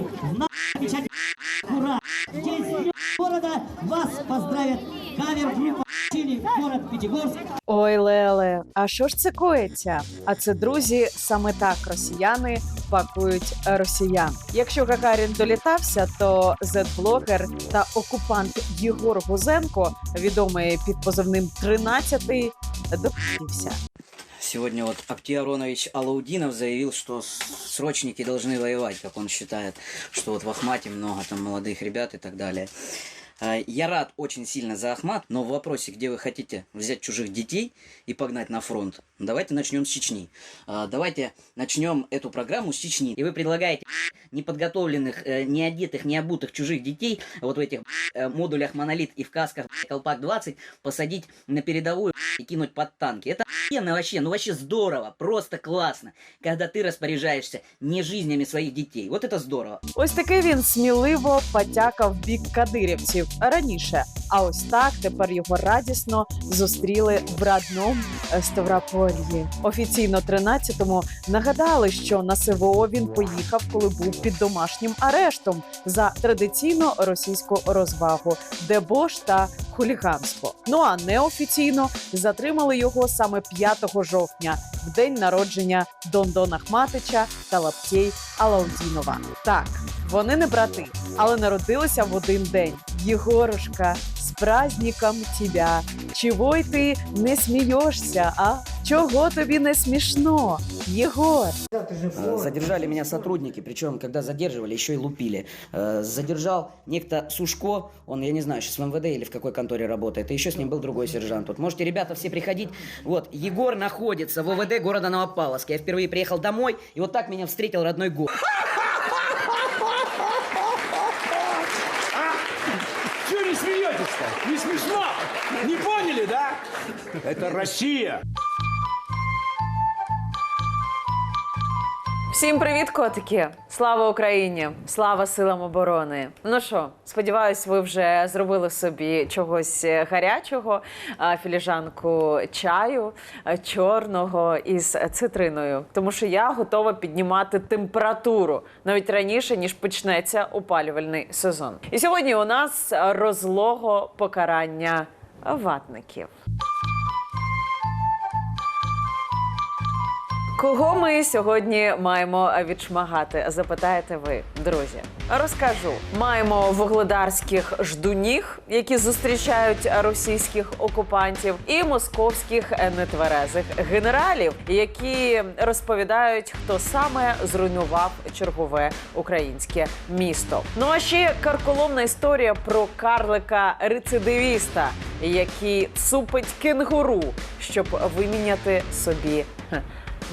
вами в на печать ура! Через города вас поздравят кавер-группа Чили город Пятигорск. Ой, Леле, а що ж це коїться? А це друзі, саме так росіяни пакують росіян. Якщо Гагарін долітався, то зет-блогер та окупант Єгор Гузенко, відомий під позивним 13-й, допився. Сегодня вот Актей Аронович Алаудинов заявил, что срочники должны воевать, как он считает, что вот в Ахмате много там молодых ребят и так далее. А, Я рад очень сильно за Ахмат, но в вопросе, где вы хотите взять чужих детей и погнать на фронт, давайте начнем с Чечни. А, Давайте начнем эту программу с Чечни. И вы предлагаете неподготовленных, э, не одетых, не обутых чужих детей вот в этих э, модулях Монолит и в касках Колпак-20 посадить на передовую и кинуть под танки. Это охуенно вообще, ну вообще здорово, просто классно, когда ты распоряжаешься не жизнями своих детей. Вот это здорово. Ось такий він сміливо потякав бік кадирівців раніше. А ось так тепер його радісно зустріли в родному е, Ставропольї. Офіційно 13-му нагадали, що на СВО він поїхав, коли був під домашнім арештом за традиційно російську розвагу, дебош та хуліганство. Ну а неофіційно затримали його саме 5 жовтня, в день народження Дондона Хматича та Лаптєй Алаудінова. Так, вони не брати, але народилися в один день. Єгорушка, праздником тебя. Чого й ти не смієшся, а? Чого тобі не смішно? Єгор, Э, Задержали меня сотрудники, причем, когда задерживали, еще и лупили. Э, Задержал некто Сушко, он, я не знаю, сейчас в МВД или в какой конторе работает, и еще с ним был другой сержант. Вот можете, ребята, все приходить. Вот, Егор находится в ОВД города Новопавловска. Я впервые приехал домой, и вот так меня встретил родной город. Это Россия. Всім привіт, котики! Слава Україні! Слава силам оборони! Ну що, сподіваюсь, ви вже зробили собі чогось гарячого, філіжанку чаю чорного із цитриною, тому що я готова піднімати температуру навіть раніше ніж почнеться опалювальний сезон. І сьогодні у нас розлого покарання ватників. Кого ми сьогодні маємо відшмагати? Запитаєте ви, друзі. Розкажу. Маємо вугледарських ждунів, які зустрічають російських окупантів, і московських нетверезих генералів, які розповідають, хто саме зруйнував чергове українське місто. Ну а ще карколомна історія про карлика рецидивіста, який цупить кенгуру, щоб виміняти собі.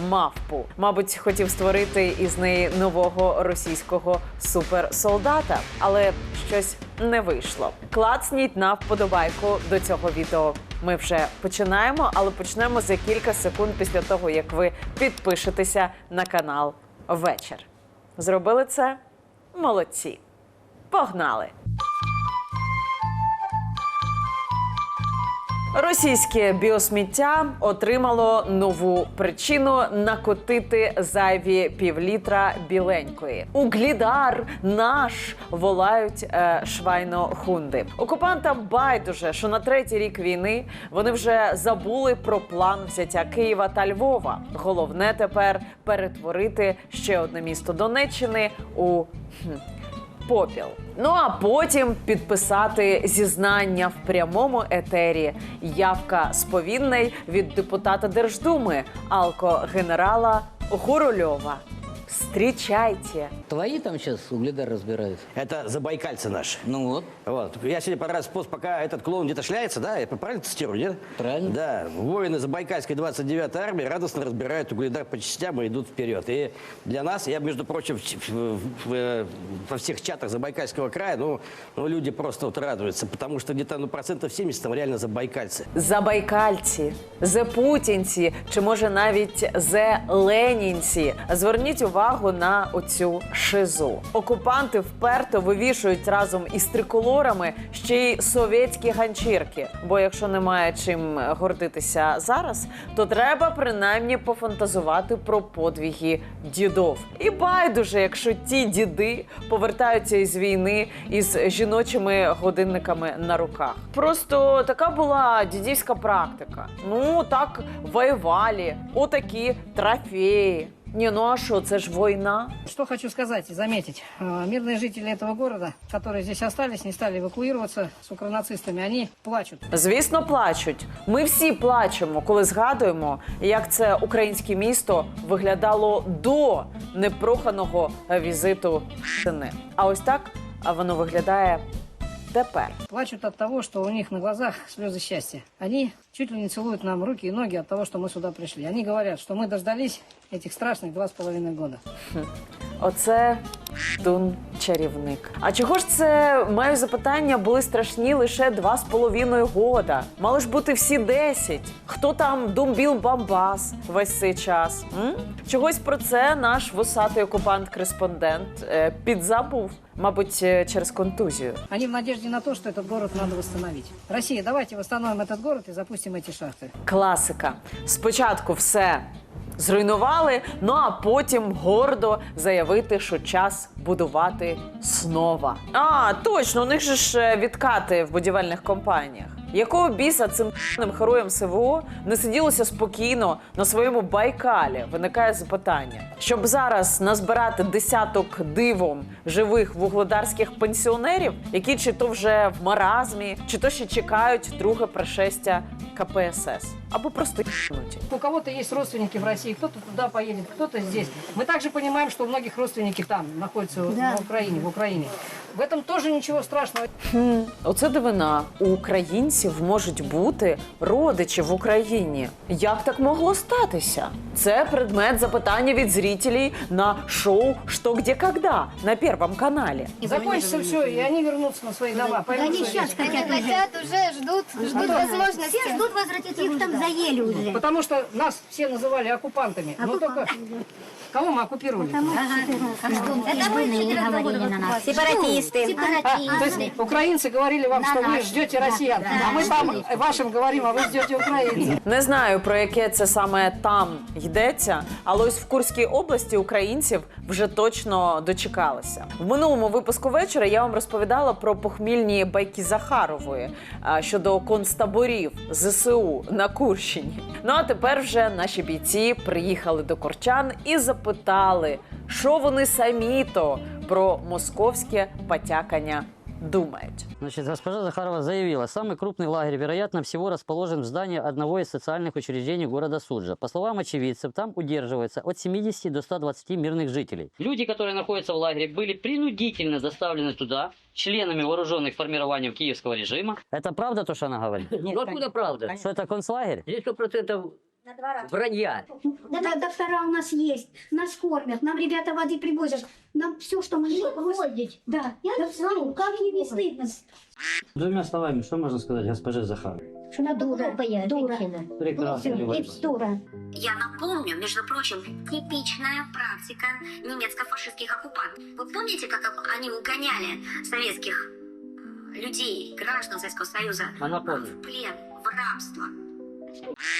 Мавпу. Мабуть, хотів створити із неї нового російського суперсолдата, але щось не вийшло. Клацніть на вподобайку до цього відео. Ми вже починаємо, але почнемо за кілька секунд після того, як ви підпишетеся на канал вечір. Зробили це? Молодці. Погнали! Російське біосміття отримало нову причину накотити зайві півлітра біленької. Углідар наш волають е, швайно-хунди. Окупантам байдуже, що на третій рік війни вони вже забули про план взяття Києва та Львова. Головне тепер перетворити ще одне місто Донеччини у хм, попіл. Ну а потім підписати зізнання в прямому етері. Явка з повінnej від депутата Держдуми алко-генерала Гурульова. Встрічайте! Твои там сейчас угледар разбирают? Это забайкальцы наши. Ну вот. Вот. Я сегодня понравился пост, пока этот клоун где-то шляется, да? Я правильно цитирую, нет? Правильно. Да. Воины Забайкальской 29-й армии радостно разбирают угледар по частям и идут вперед. И для нас, я, между прочим, в- в- в- во всех чатах Забайкальского края, ну, ну, люди просто вот радуются, потому что где-то, ну, процентов 70 там реально забайкальцы. Забайкальці, зепутінці чи може навіть зеленінці. Зверніть увагу. увагу на оцю шизу. Окупанти вперто вивішують разом із триколорами ще й совєтські ганчірки. Бо якщо немає чим гордитися зараз, то треба принаймні пофантазувати про подвіги дідов. І байдуже, якщо ті діди повертаються із війни із жіночими годинниками на руках. Просто така була дідівська практика. Ну так воювали, отакі трофеї. Ні, ну а що, це ж війна? Что хочу сказать и заметить. Э, Мирные жители этого города, которые здесь остались, не стали эвакуироваться с укронацистами, они плачут. Звісно, плачуть. Ми всі плачемо, коли згадуємо, як це українське місто виглядало до непроханого візиту сини. А ось так а воно виглядає тепер. Плачут от того, что у них на глазах слезы счастья. Они чуть ли не целуют нам руки и ноги от того, что мы сюда пришли. Они говорят, что мы дождались этих страшных два с половиной года. Оце тун чарівник. А чого ж це маю запитання були страшні лише два з половиною года? Мали ж бути всі десять. Хто там думбіл бамбас весь цей час? М? Чогось про це наш вусатий окупант-кореспондент е, підзабув, мабуть, е, через контузію. Они в надежде на то, что этот город надо восстановить. Россия, давайте восстановим этот город и запустим эти шахты. Класика. Спочатку все зруйнували, ну а потім гордо заявити, що час будувати снова. А, точно, у них же ж е, відкати в будівельних компаніях. Якого біса цим героям СВО не сиділося спокійно на своєму байкалі? Виникає запитання, щоб зараз назбирати десяток дивом живих вугледарських пенсіонерів, які чи то вже в маразмі, чи то ще чекають друге пришестя КПСС, або просто ***нуті. У кого-то есть родственники в России, кто-то туда поедет, кто-то здесь. Мы также понимаем, что у многих родственники там находятся на Украине, в Украине. В этом тоже ничего страшного. Оце дивина. У українців можуть бути родичі в Україні. Як так могло статися? Це предмет запитання від зрителей на шоу «Что, где, когда» на Первом каналі. Закончится все, и они вернутся на свои дома. Поймут, Они что сейчас здесь. хотят уже. Хотят уже, ждут, ждут возможности. Все ждут возвратиться, их там заели уже. Потому что нас все называли оккупантами. Но только кого мы оккупировали? Это мы говорили на нас. Сепаратисты. А, то есть украинцы говорили вам, что вы ждете россиян, А мы там вашим говорим, а вы ждете украинцев. Не знаю про яке це саме там йдеться, але ось в Курській області українців вже точно дочекалися. В минулому випуску вечора я вам розповідала про похмільні байки Захарової щодо концтаборів ЗСУ на Курщині. Ну а тепер вже наші бійці приїхали до Корчан і запитали, що вони самі то про московське потякання думають. Значит, госпожа Захарова заявила, самый крупный лагерь, вероятно, всего расположен в здании одного из социальных учреждений города Суджа. По словам очевидцев, там удерживается от 70 до 120 мирных жителей. Люди, которые находятся в лагере, были принудительно доставлены туда членами вооруженных формирований киевского режима. Это правда то, что она говорит? Ну откуда правда? Что это концлагерь? Здесь сто процентов вранья. Да, доктора у нас есть, нас кормят, нам ребята воды привозят, нам все, что мы не Да, я знаю, как ей не стыдно. Двумя словами, что можно сказать госпоже Захаровой? Что она дура, дура. Прекрасно. И дура. Я напомню, между прочим, типичная практика немецко-фашистских оккупантов. Вы помните, как они угоняли советских э, людей, граждан Советского Союза Она помнит. в плен, в рабство?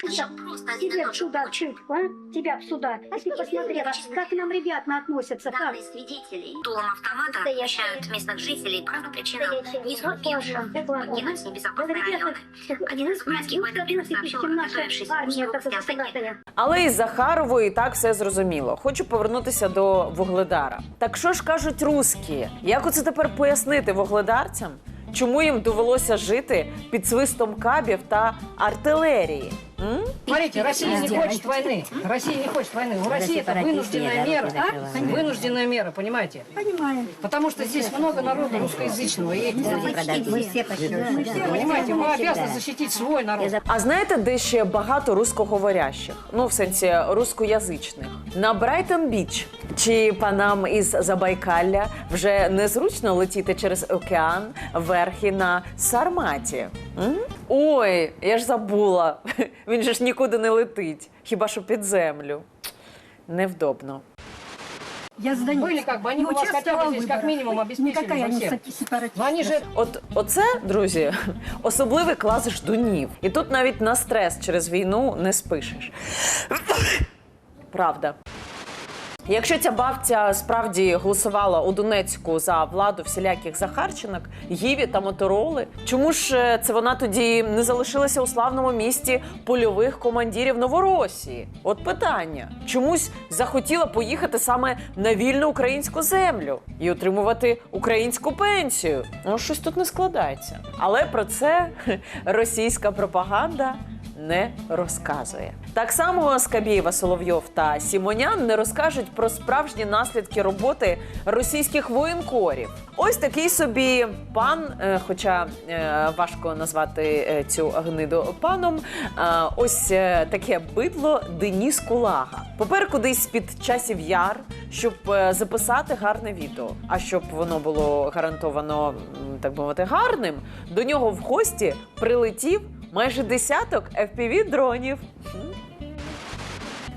Тебя тот в же суда почерк. чуть, а? Тебя в суда. А ты посмотрела, как к нам ребята относятся, как? Данные свидетелей дулом автомата отмечают местных жителей по причинам не сумевших покинуть небезопасные районы. Один из украинских военных сообщил о готовившейся армия к как отступлению. Але із Захаровою і так все зрозуміло. Хочу повернутися до Вугледара. Так що ж кажуть русські? Як оце тепер пояснити вугледарцям? Чому їм довелося жити під свистом кабів та артилерії? М? Смотрите, Россия не хочет войны. Россия не хочет войны. У России это вынужденная мера. а? Вынужденная мера, понимаете? Понимаем. Потому что здесь много народа русскоязычного. И, Мы все почти. Мы все понимаете, мы обязаны защитить свой народ. А знаєте, де ще багато русскоговорящих? Ну, в сенсі рускоязичних. На Брайтон Біч чи панам із Забайкалля вже незручно летіти через океан верхи на Сарматі. М? Ой, я ж забула. Він же ж нікуди не летить, хіба що під землю. Невдобно. Я с Были как бы, они бы вас хотя бы здесь как минимум обеспечили Никакая бы всем. Но они же От оце, друзі, особливий клас ждунів. І тут навіть на стрес через війну не спишеш. Правда. Якщо ця бабця справді голосувала у Донецьку за владу всіляких Захарченок, Гіві та Мотороли, чому ж е, це вона тоді не залишилася у славному місті польових командирів Новоросії? От питання. Чомусь захотіла поїхати саме на вільну українську землю і отримувати українську пенсію. Ну, щось тут не складається. Але про це російська пропаганда не розказує. Так само Скабєєва, Соловйов та Сімонян не розкажуть про справжні наслідки роботи російських воєнкорів. Ось такий собі пан, е, хоча е, важко назвати е, цю гниду паном. Ось таке бидло Деніс Кулага. Попер кудись під часів яр, щоб записати гарне відео. А щоб воно було гарантовано, так би мовити, гарним, до нього в гості прилетів майже десяток fpv дронів.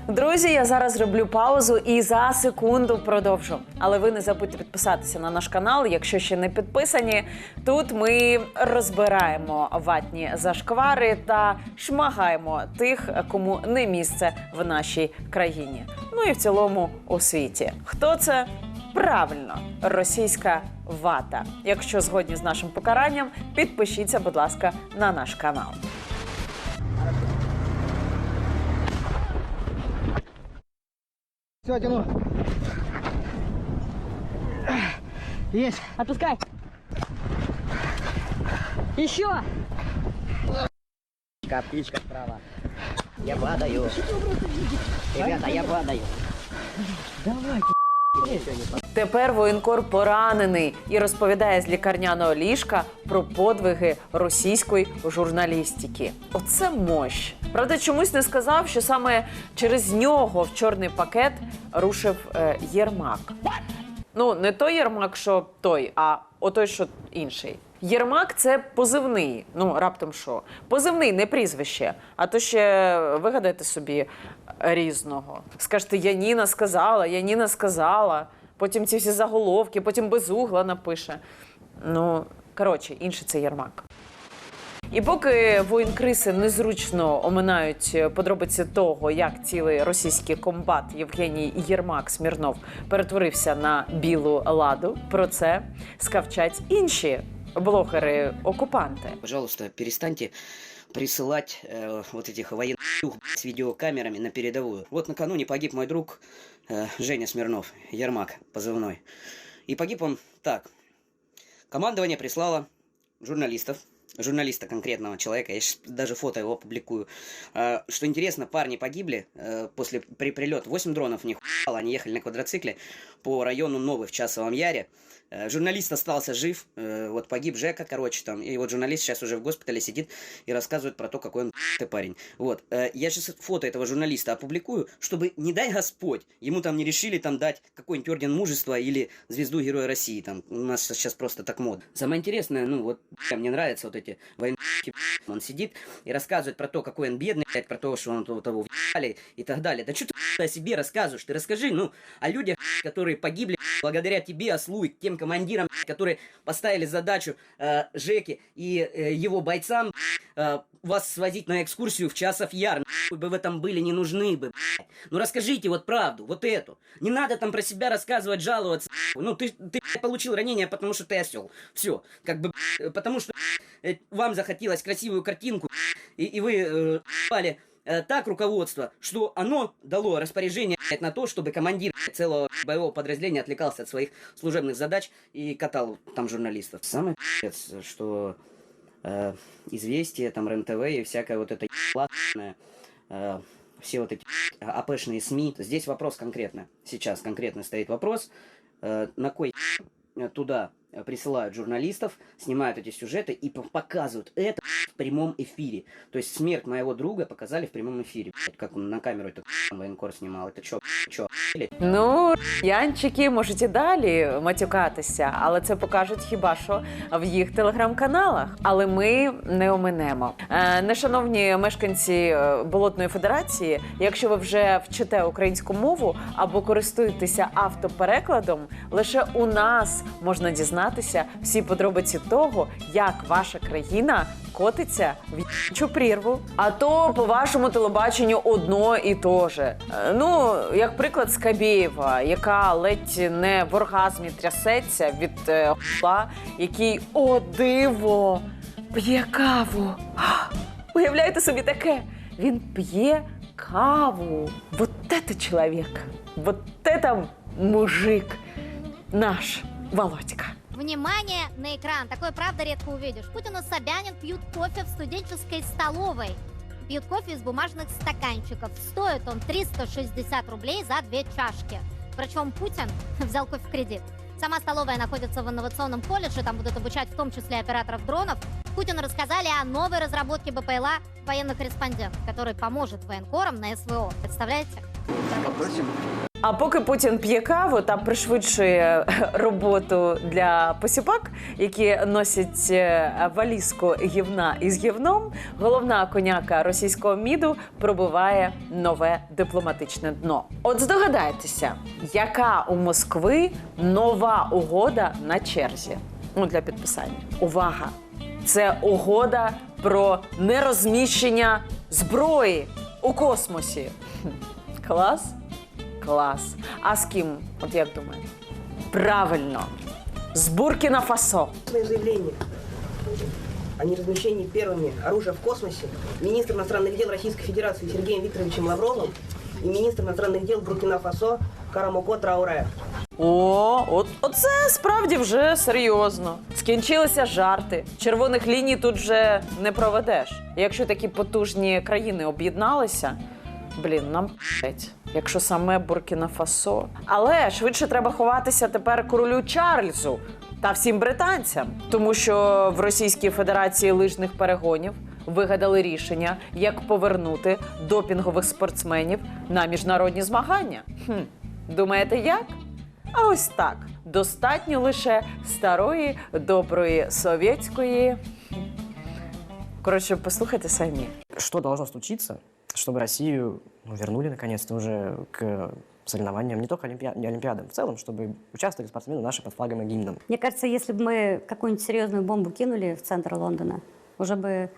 Друзі, я зараз зроблю паузу і за секунду продовжу. Але ви не забудьте підписатися на наш канал, якщо ще не підписані. Тут ми розбираємо ватні зашквари та шмагаємо тих, кому не місце в нашій країні. Ну і в цілому у світі. Хто це? Правильно, російська вата. Якщо згодні з нашим покаранням, підпишіться, будь ласка, на наш канал. Все, тяну. Есть. Отпускай. Еще. Птичка справа. Я падаю. Ребята, я падаю. Тепер воєнкор поранений і розповідає з лікарняного ліжка про подвиги російської журналістики. Оце мощ. Правда, чомусь не сказав, що саме через нього в чорний пакет рушив е, Єрмак. Ну, не той Єрмак, що той, а отой, що інший. Єрмак це позивний. Ну, раптом що? Позивний, не прізвище. А то ще вигадайте собі різного. Скажете, Яніна сказала, Яніна сказала. Потім ці всі заголовки, потім безугла напише. Ну, коротше, інший це Єрмак. І поки воєнкриси незручно оминають подробиці того, як цілий російський комбат Євгеній Єрмак Смірнов перетворився на білу ладу, про це скавчать інші блогери-окупанти. Пожалуйста, перестаньте присылать э, вот этих военных с видеокамерами на передовую. Вот накануне погиб мой друг э, Женя Смирнов, Ермак позывной. И погиб он так. Командование прислало журналистов, журналиста конкретного человека, я щас даже фото его опубликую. Э, Что интересно, парни погибли э, после при прилет 8 дронов не упало, они ехали на квадроцикле по району Новый в Часовом Яре. Э, Журналист остался жив, э, вот погиб Жека, короче, там, и вот журналист сейчас уже в госпитале сидит и рассказывает про то, какой он ты парень. Вот, э, я сейчас фото этого журналиста опубликую, чтобы, не дай Господь, ему там не решили там дать какой-нибудь орден мужества или звезду Героя России, там, у нас сейчас просто так мод. Самое интересное, ну, вот, мне нравятся вот эти военные он сидит и рассказывает про то, какой он бедный, блядь, про то, что он того, того и так далее. Да что ты о себе рассказываешь? Ты расскажи, ну, о людях, которые погибли благодаря тебе, ослу, и тем командирам, которые поставили задачу э, Жеке и э, его бойцам э, вас свозить на экскурсию в Часов Яр. Нахуй бы в этом были не нужны бы. Ну расскажите вот правду, вот эту. Не надо там про себя рассказывать, жаловаться. Ну ты, ты получил ранение, потому что ты осел. Все. Как бы, потому что э, вам захотелось красивую картинку, и, и вы э, ебали, э, так руководство, что оно дало распоряжение на то, чтобы командир целого боевого подразделения отвлекался от своих служебных задач и катал там журналистов. Самое что э, известия, там РЕН-ТВ и всякая вот эта ебаная, э, все вот эти АПшные СМИ. Здесь вопрос конкретно, сейчас конкретно стоит вопрос, э, на кой туда присылают журналистов, снимают эти сюжеты и показывают это прямом эфире. То есть смерть моего друга показали в прямом эфире. Блядь, Как он на камеру это военкор снимал. Это чё, чё, или? Ну, янчики можуть і далі матюкатися, але це покажуть хіба що в їх телеграм-каналах. Але ми не оминемо. Е, нешановні мешканці е, Болотної Федерації, якщо ви вже вчите українську мову або користуєтеся автоперекладом, лише у нас можна дізнатися всі подробиці того, як ваша країна котиться в й**чу прірву. А то по вашому телебаченню одно і то же. Е, Ну, як приклад Скабєєва, яка ледь не в оргазмі трясеться від е, який о диво п'є каву. Уявляєте собі таке? Він п'є каву. Вот это чоловік. Вот это мужик наш Володька. Внимание на экран. Такое, правда, редко увидишь. Путин и Собянин пьют кофе в студенческой столовой. Пьют кофе из бумажных стаканчиков. Стоит он 360 рублей за две чашки. Причем Путин взял кофе в кредит. Сама столовая находится в инновационном колледже, там будут обучать в том числе операторов дронов. Путину рассказали о новой разработке БПЛА военный корреспондент, который поможет военкорам на СВО. Представляете? А поки Путін п'є каву та пришвидшує роботу для посіпак, які носять е, валізку гівна із гівном, головна коняка російського міду пробиває нове дипломатичне дно. От здогадайтеся, яка у Москви нова угода на черзі? Ну для підписання. Увага! Це угода про нерозміщення зброї у космосі. Клас? Клас. А з ким? От як думаєте? Правильно. З Буркіна Фасо. заявление о неразмещении первыми оружия в космосе министр иностранных дел Российской Федерации Сергеем Викторовичем Лавровым и министр иностранных дел Буркина-Фасо Карамуко Трауре. О, от оце справді вже серйозно. Скінчилися жарти. Червоних ліній тут вже не проведеш. Якщо такі потужні країни об'єдналися, блін, нам п***ть, якщо саме Буркіна Фасо. Але швидше треба ховатися тепер королю Чарльзу та всім британцям, тому що в Російській Федерації лижних перегонів вигадали рішення, як повернути допінгових спортсменів на міжнародні змагання. Хм, думаєте, як? А ось так. Достатньо лише старої, доброї совєтської. Коротше, послухайте самі. Что должно случиться, чтобы Россию ну, вернули наконец-то уже к соревнованиям, не только олимпиа- не олимпиадам, в целом, чтобы участвовали спортсмены наши под флагом и гимном. Мне кажется, если бы мы какую-нибудь серьезную бомбу кинули в центр Лондона, уже бы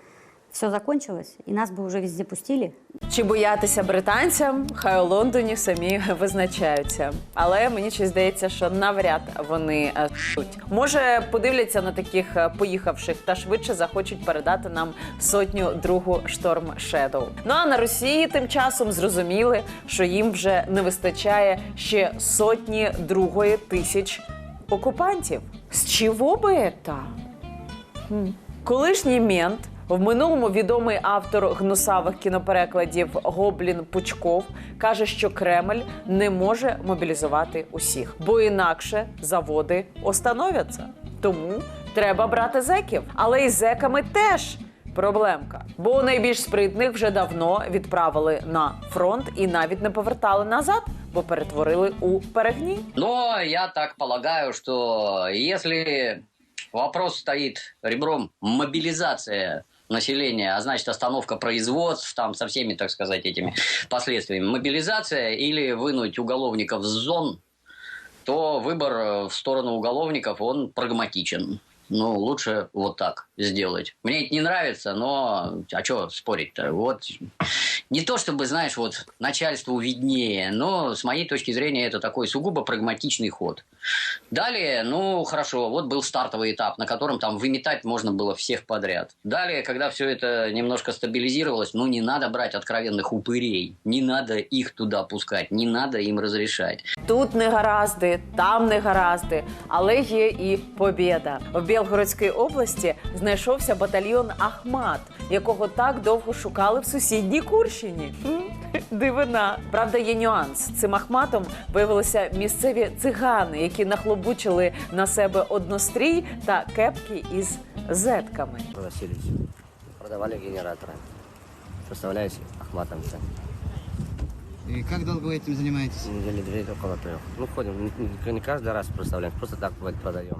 все закончилось, и нас бы уже везде пустили. Чи боятися британцям, хай у Лондоні самі визначаються. Але мені щось здається, що навряд вони е, тут. Може, подивляться на таких е, поїхавших та швидше захочуть передати нам сотню другу шторм Shadow. Ну а на Росії тим часом зрозуміли, що їм вже не вистачає ще сотні другої тисяч окупантів. З чого би це? Колишній мент, в минулому відомий автор гнусавих кіноперекладів Гоблін Пучков каже, що Кремль не може мобілізувати усіх, бо інакше заводи остановляться. Тому треба брати зеків. Але із зеками теж проблемка. Бо найбільш спритних вже давно відправили на фронт і навіть не повертали назад, бо перетворили у перегні. Но я так полагаю, что если вопрос стоит ребром мобилизация населения, а значит остановка производств там со всеми, так сказать, этими последствиями, мобилизация или вынуть уголовников с зон, то выбор э, в сторону уголовников, он прагматичен Ну, лучше вот так сделать. Мне это не нравится, но а что спорить-то? Вот не то чтобы, знаешь, вот начальству виднее, но с моей точки зрения это такой сугубо прагматичный ход. Далее, ну хорошо, вот был стартовый этап, на котором там выметать можно было всех подряд. Далее, когда все это немножко стабилизировалось, ну не надо брать откровенных упырей, не надо их туда пускать, не надо им разрешать. Тут негаразди, там негаразди, але є і побєда. В Білгородській області знайшовся батальйон Ахмат, якого так довго шукали в сусідній Курщині. Хм, Дивина. Правда, є нюанс. Цим Ахматом виявилися місцеві цигани, які нахлобучили на себе однострій та кепки із зетками. Продавали генераторы. Представляете, ахматовцы. И как долго вы этим занимаетесь? Недели две около трех. Ну, ходим, не, не каждый раз представляем, просто так бывает продаем.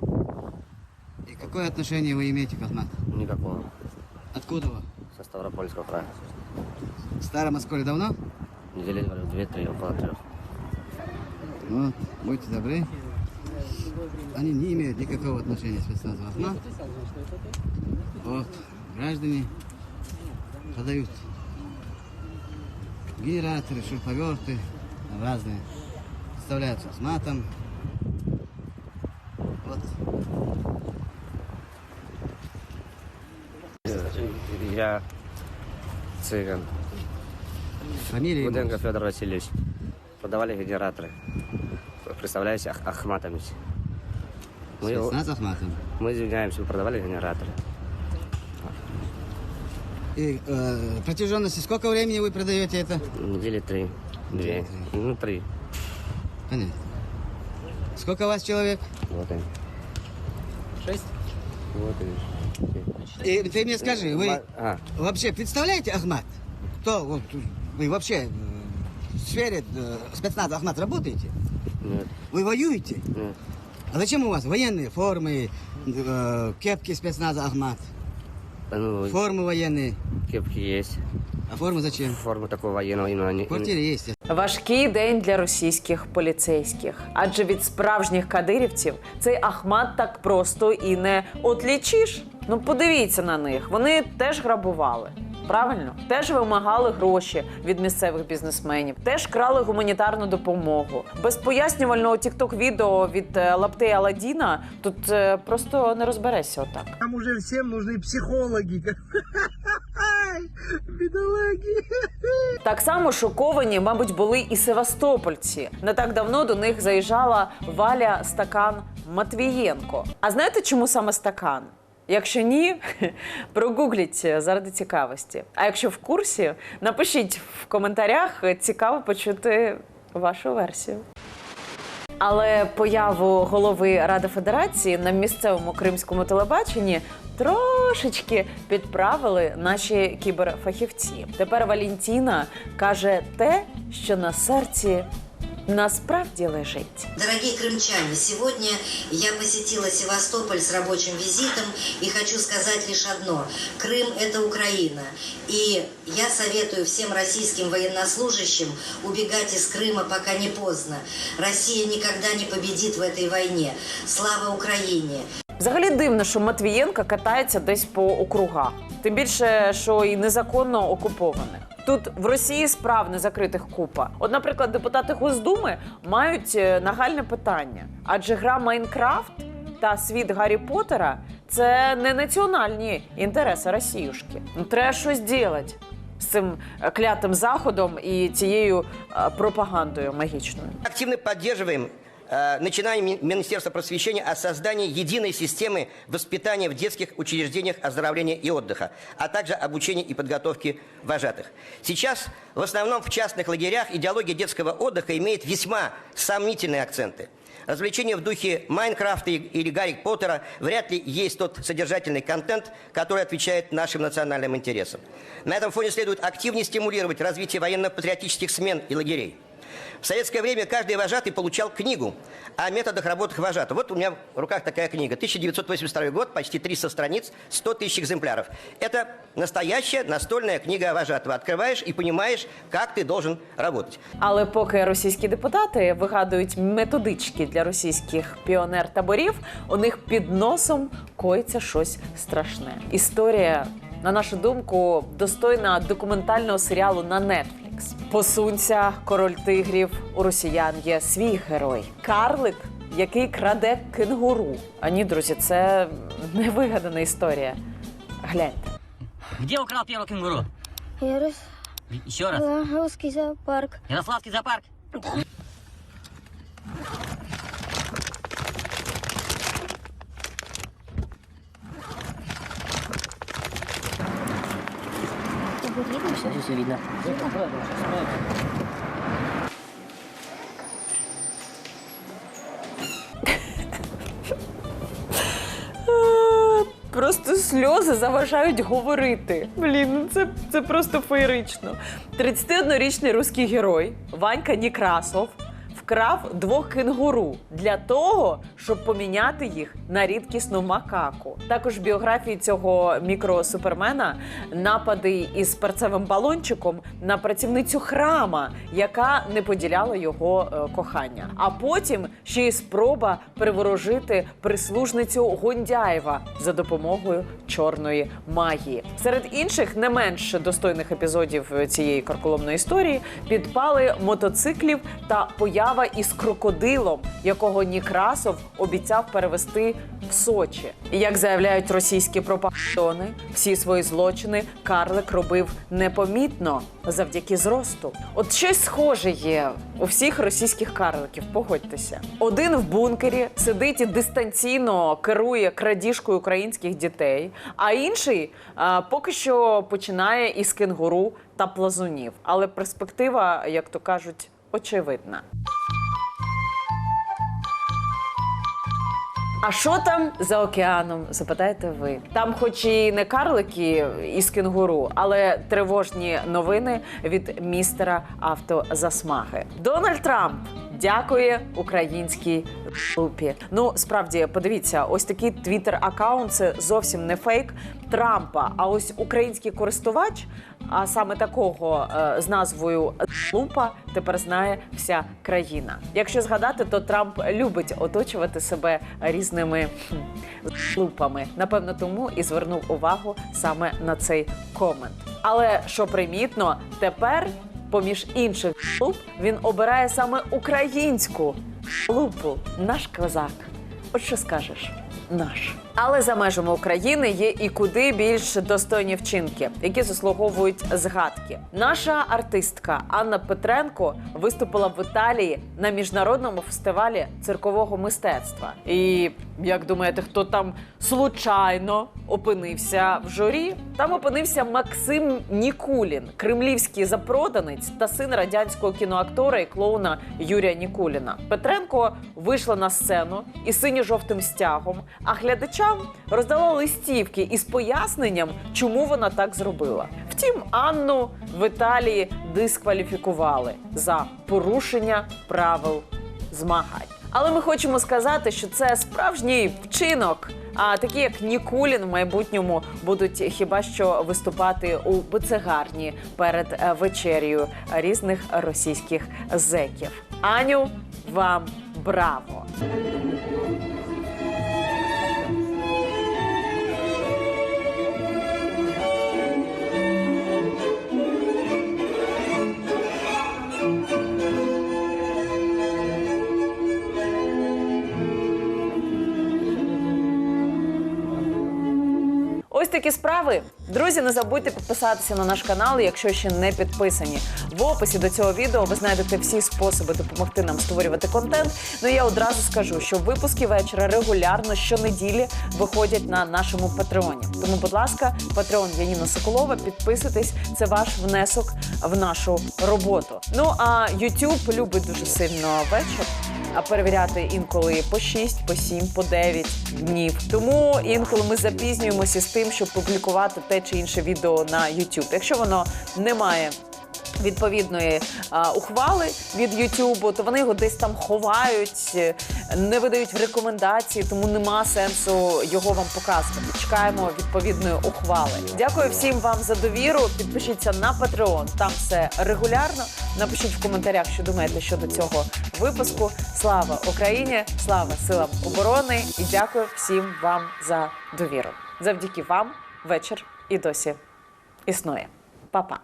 И какое отношение вы имеете к Ахмату? Никакого. Откуда вы? Со Ставропольского края. В Старом Осколе давно? Недели, две-три, около трех. Ну, будьте добры. Они не имеют никакого отношения к спецназу Ахмат. Вот, граждане продают генераторы, шуруповерты разные. Представляются с матом. Вот. Я цыган. Фамилия Гуденко Федор Васильевич. Продавали генераторы. Представляете, Ах- Ахматович. Мы, его- Спецназ Ахматом. мы извиняемся, вы продавали генераторы. И э, протяженности сколько времени вы продаете это? Недели три, две, ну три. Понятно. Сколько у вас человек? Вот они. Шесть. Вот они. И ты мне скажи, вы А, вообще представляете Ахмат? Кто вот вы вообще э, в сфере э, спецназа Ахмат работаете? нет, Вы воюете? нет. А зачем у вас военные формы, э, кепки спецназа Ахмат, Ну, формы военные? кепки есть. А форму зачем? Форма такого военного именно не... В квартире есть. Важкий день для російських поліцейських, адже від справжніх кадирівців цей Ахмат так просто і не отлічиш. Ну подивіться на них, вони теж грабували. Правильно, теж вимагали гроші від місцевих бізнесменів, теж крали гуманітарну допомогу. Без пояснювального тікток-відео від е, лаптей Аладдіна тут е, просто не розберешся отак. Там уже всем нужны психологи. Бедолаги. Так само шоковані, мабуть, були і севастопольці. Не так давно до них заїжджала Валя Стакан Матвієнко. А знаєте, чому саме стакан? Якщо ні, прогугліть заради цікавості. А якщо в курсі, напишіть в коментарях, цікаво почути вашу версію. Але появу голови Ради Федерації на місцевому кримському телебаченні трошечки підправили наші кіберфахівці. Тепер Валентіна каже те, що на серці насправді лежить. Дорогие крымчане, сегодня я посетила Севастополь с рабочим визитом и хочу сказать лишь одно. Крым – это Украина. И я советую всем российским военнослужащим убегать из Крыма, пока не поздно. Россия никогда не победит в этой войне. Слава Украине! Взагалі дивно, що Матвієнка катається десь по округах. Тим більше, що і незаконно окупованих. Тут в Росії справ незакритих купа. От, наприклад, депутати Госдуми мають е, нагальне питання, адже гра Майнкрафт та світ Гаррі Поттера – це не національні інтереси Росіюшки. Ну, треба щось ділати з цим е, клятим заходом і цією е, пропагандою магічною. Активно э, начинание Ми- Министерства просвещения о создании единой системы воспитания в детских учреждениях оздоровления и отдыха, а также обучения и подготовки вожатых. Сейчас в основном в частных лагерях идеология детского отдыха имеет весьма сомнительные акценты. Развлечения в духе Майнкрафта или Гарри Поттера вряд ли есть тот содержательный контент, который отвечает нашим национальным интересам. На этом фоне следует активнее стимулировать развитие военно-патриотических смен и лагерей. В советское время каждый вожатый получал книгу о методах работы вожатого. Вот у меня в руках такая книга. 1982 год, почти 300 страниц, 100 тысяч экземпляров. Это настоящая настольная книга о вожатого. Открываешь и понимаешь, как ты должен работать. Але поки російські депутати вигадують методички для російських піонер-таборів, у них під носом коїться щось страшне. Історія, на нашу думку, достойна документального серіалу на Netflix. Посунься, король тигрів. У росіян є свій герой. Карлик, який краде кенгуру. А ні, друзі, це невигадана історія. Гляньте. Где украл первого кенгуру? Ярос... Еще раз. Зоопарк. Ярославский зоопарк. Все видно. Просто сльози заважають говорити. Блін, ну це, це просто феєрично. 31-річний русський герой Ванька Нікрасов вкрав двох кенгуру для того, щоб поміняти їх на рідкісну макаку. Також в біографії цього мікросупермена напади із перцевим балончиком на працівницю храма, яка не поділяла його е, кохання. А потім ще й спроба приворожити прислужницю Гондяєва за допомогою чорної магії. Серед інших не менш достойних епізодів цієї карколомної історії підпали мотоциклів та поява із крокодилом, якого Нікрасов обіцяв перевести в Сочі. Як заявляють російські пропагандони, всі свої злочини Карлик робив непомітно завдяки зросту. От щось схоже є у всіх російських карликів. Погодьтеся, один в бункері сидить і дистанційно керує крадіжкою українських дітей, а інший а, поки що починає із кенгуру та плазунів. Але перспектива, як то кажуть, очевидна. А що там за океаном? Запитаєте ви? Там, хоч і не карлики із кенгуру, але тривожні новини від містера автозасмаги. Дональд Трамп. Дякує українській лупі. Ну справді подивіться, ось такий твіттер аккаунт це зовсім не фейк Трампа. А ось український користувач, а саме такого е, з назвою Лупа, тепер знає вся країна. Якщо згадати, то Трамп любить оточувати себе різними лупами. Напевно, тому і звернув увагу саме на цей комент. Але що примітно, тепер. Поміж інших луп він обирає саме українську лупу. Наш козак. От що скажеш? Наш. Але за межами України є і куди більш достойні вчинки, які заслуговують згадки. Наша артистка Анна Петренко виступила в Італії на міжнародному фестивалі циркового мистецтва. І як думаєте, хто там случайно опинився в журі? Там опинився Максим Нікулін, кремлівський запроданець та син радянського кіноактора і клоуна Юрія Нікуліна. Петренко вийшла на сцену із синьо-жовтим стягом, а глядачам роздала листівки із поясненням, чому вона так зробила. Втім, Анну в Італії дискваліфікували за порушення правил змагань. Але ми хочемо сказати, що це справжній вчинок. А такі, як Нікулін, в майбутньому будуть хіба що виступати у буцегарні перед вечерю різних російських зеків. Аню, вам браво! Такі справи. Друзі, не забудьте підписатися на наш канал, якщо ще не підписані. В описі до цього відео ви знайдете всі способи допомогти нам створювати контент. Ну я одразу скажу, що випуски вечора регулярно щонеділі виходять на нашому патреоні. Тому, будь ласка, патреон Яніна Соколова, підписуйтесь. Це ваш внесок в нашу роботу. Ну а YouTube любить дуже сильно вечір. А перевіряти інколи по 6, по 7, по 9 днів. Тому інколи ми запізнюємося з тим, щоб публікувати те чи інше відео на YouTube. Якщо воно не має відповідної ухвали від YouTube, то вони його десь там ховають, е, не видають в рекомендації, тому нема сенсу його вам показувати. Чекаємо відповідної ухвали. Дякую всім вам за довіру. Підпишіться на Patreon, там все регулярно. Напишіть в коментарях, що думаєте щодо цього випуску. Слава Україні! Слава силам оборони! І дякую всім вам за довіру. Завдяки вам вечір і досі існує. Па-па!